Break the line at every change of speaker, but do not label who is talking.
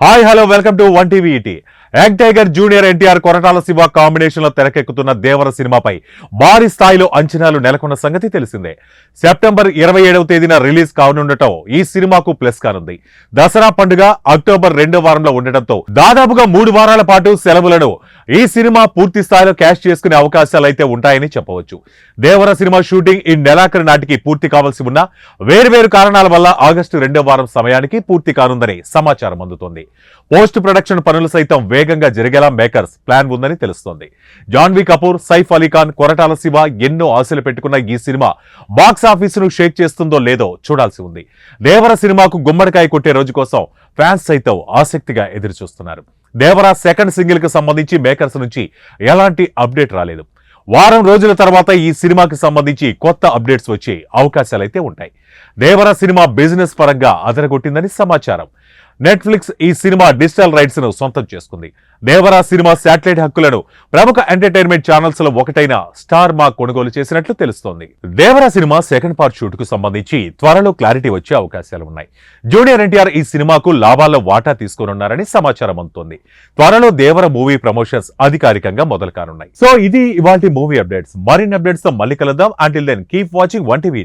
Hi hello welcome to one TV young tiger junior NTR Koratala Siva కాంబినేషన్లో తెరకెక్కుతున్న దేవర సినిమాపై భారీ స్థాయిలో అంచనాలు నెలకొన్న సంగతి తెలిసిందే. సెప్టెంబర్ ఇరవై ఏడవ తేదీన రిలీజ్ కానుండటం ఈ సినిమాకు ప్లస్ కానుంది. దసరా పండుగ అక్టోబర్ రెండో వారంలో ఉండటంతో దాదాపుగా మూడు వారాల పాటు సెలవులను ఈ సినిమా పూర్తి స్థాయిలో క్యాష్ చేసుకునే అవకాశాలు అయితే ఉంటాయని చెప్పవచ్చు. దేవర సినిమా షూటింగ్ ఈ నెలాఖరు నాటికి పూర్తి కావాల్సి ఉన్న వేర్వేరు కారణాల వల్ల ఆగస్టు రెండో వారం సమయానికి పూర్తి కానుందని సమాచారం అందుతోంది. పోస్ట్ ప్రొడక్షన్ పనులు సైతం వేగంగా జరిగేలా మేకర్స్ ప్లాన్ ఉందని తెలుస్తోంది. జాన్వీ కపూర్ సైఫ్ అలీ ఖాన్ కొరటాల శివ ఎన్నో ఆశలు పెట్టుకున్న ఈ సినిమా బాక్స్ ఆఫీసును షేక్ చేస్తుందో లేదో చూడాల్సి ఉంది. దేవర సినిమాకు గుమ్మడికాయ కొట్టే రోజు కోసం ఫ్యాన్స్ సైతం ఆసక్తిగా ఎదురుచూస్తున్నారు. దేవరా సెకండ్ సింగిల్కి సంబంధించి మేకర్స్ నుంచి ఎలాంటి అప్డేట్ రాలేదు. వారం రోజుల తర్వాత ఈ సినిమాకి సంబంధించి కొత్త అప్డేట్స్ వచ్చే అవకాశాలైతే ఉంటాయి. దేవరా సినిమా బిజినెస్ పరంగా అదరగొట్టిందని సమాచారం. నెట్ఫ్లిక్స్ ఈ సినిమా డిజిటల్ రైట్స్ను సొంతం చేసుకుంది. దేవరా సినిమా శాటిలైట్ హక్కులను ప్రముఖ ఎంటర్టైన్మెంట్ ఛానల్స్లో ఒకటైన స్టార్ మా కొనుగోలు చేసినట్లు తెలుస్తోంది. దేవరా సినిమా సెకండ్ పార్ట్ షూట్కు సంబంధించి త్వరలో క్లారిటీ వచ్చే అవకాశాలు ఉన్నాయి. జూనియర్ ఎన్టీఆర్ ఈ సినిమాకు లాభాల్లో వాటా తీసుకోనున్నారని సమాచారం అందుతోంది. త్వరలో దేవర మూవీ ప్రమోషన్స్ అధికారికంగా మొదలు కానున్నాయి సో ఇది ఇవాటి మూవీ అప్డేట్స్. మరిన్ని అప్డేట్స్తో మళ్ళీ కలుద్దాం. Until then keep watching one TV